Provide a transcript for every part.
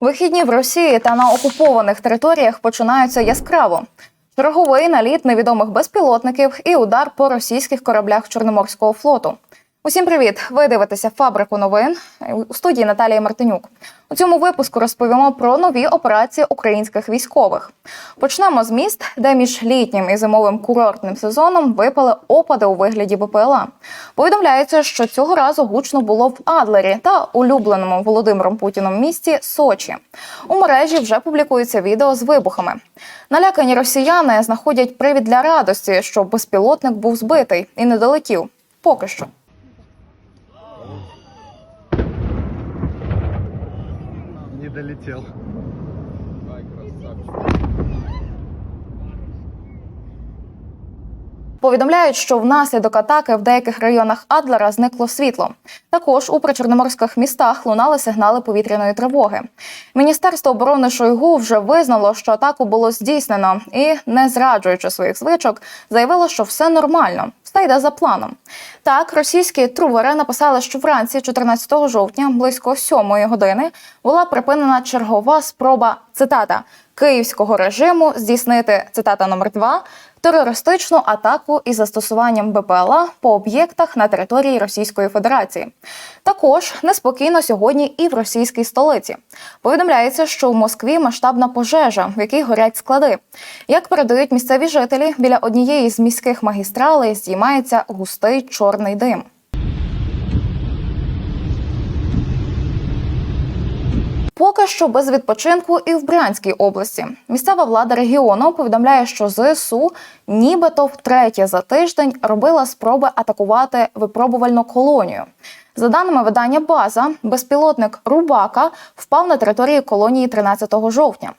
Вихідні в Росії та на окупованих територіях починаються яскраво. Черговий наліт невідомих безпілотників і удар по російських кораблях Чорноморського флоту. Усім привіт! Ви дивитеся фабрику новин у студії Наталія Мартинюк. У цьому випуску розповімо про нові операції українських військових. Почнемо з міст, де між літнім і зимовим курортним сезоном випали опади у вигляді БПЛА. Повідомляється, що цього разу гучно було в Адлері та улюбленому Володимиром Путіном місті Сочі. У мережі вже публікується відео з вибухами. Налякані росіяни знаходять привід для радості, що безпілотник був збитий і не долетів. Поки що. Долетел. Повідомляють, що внаслідок атаки в деяких районах Адлера зникло світло. Також у причорноморських містах лунали сигнали повітряної тривоги. Міністерство оборони Шойгу вже визнало, що атаку було здійснено, і, не зраджуючи своїх звичок, заявило, що все нормально, все йде за планом. Так, російські трувери написали, що вранці, 14 жовтня, близько 7 години, була припинена чергова спроба цитата київського режиму здійснити цитата номер 2 терористичну атаку із застосуванням БПЛА по об'єктах на території Російської Федерації. Також неспокійно сьогодні і в російській столиці. Повідомляється, що в Москві масштабна пожежа, в якій горять склади. Як передають місцеві жителі, біля однієї з міських магістралей здіймається густий чорний дим. Поки що без відпочинку і в Брянській області. Місцева влада регіону повідомляє, що ЗСУ нібито втретє за тиждень робила спроби атакувати випробувальну колонію. За даними видання База, безпілотник Рубака впав на території колонії 13 жовтня.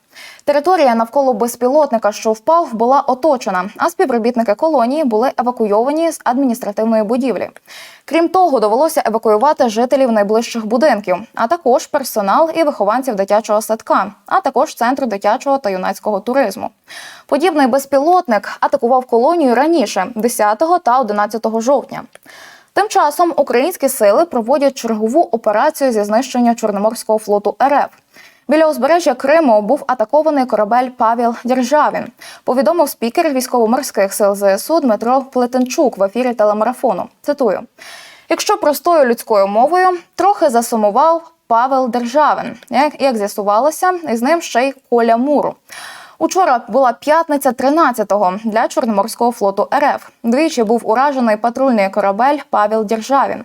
Територія навколо безпілотника, що впав, була оточена, а співробітники колонії були евакуйовані з адміністративної будівлі. Крім того, довелося евакуювати жителів найближчих будинків, а також персонал і вихованців дитячого садка, а також центру дитячого та юнацького туризму. Подібний безпілотник атакував колонію раніше, 10 та 11 жовтня. Тим часом українські сили проводять чергову операцію зі знищення Чорноморського флоту РФ. Біля узбережжя Криму був атакований корабель Павел Державін. Повідомив спікер військово-морських сил ЗСУ Дмитро Плетенчук в ефірі телемарафону. Цитую: якщо простою людською мовою трохи засумував Павел Державин, як, з'ясувалося, і з ним ще й Коля Муру. Учора була п'ятниця 13-го для Чорноморського флоту РФ. Двічі був уражений патрульний корабель Павел Державін.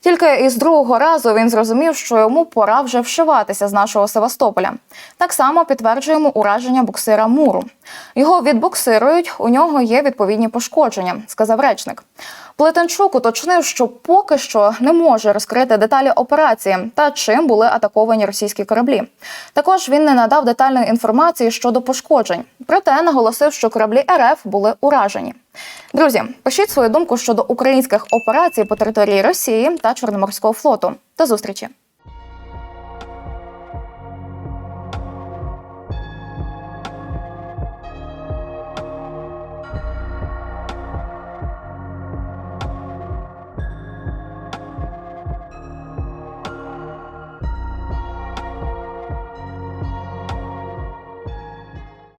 Тільки із другого разу він зрозумів, що йому пора вже вшиватися з нашого Севастополя. Так само підтверджуємо ураження буксира Муру. Його відбуксирують, у нього є відповідні пошкодження, сказав речник. Плетенчук уточнив, що поки що не може розкрити деталі операції та чим були атаковані російські кораблі. Також він не надав детальної інформації щодо пошкоджень, проте наголосив, що кораблі РФ були уражені. Друзі, пишіть свою думку щодо українських операцій по території Росії та Чорноморського флоту. До зустрічі!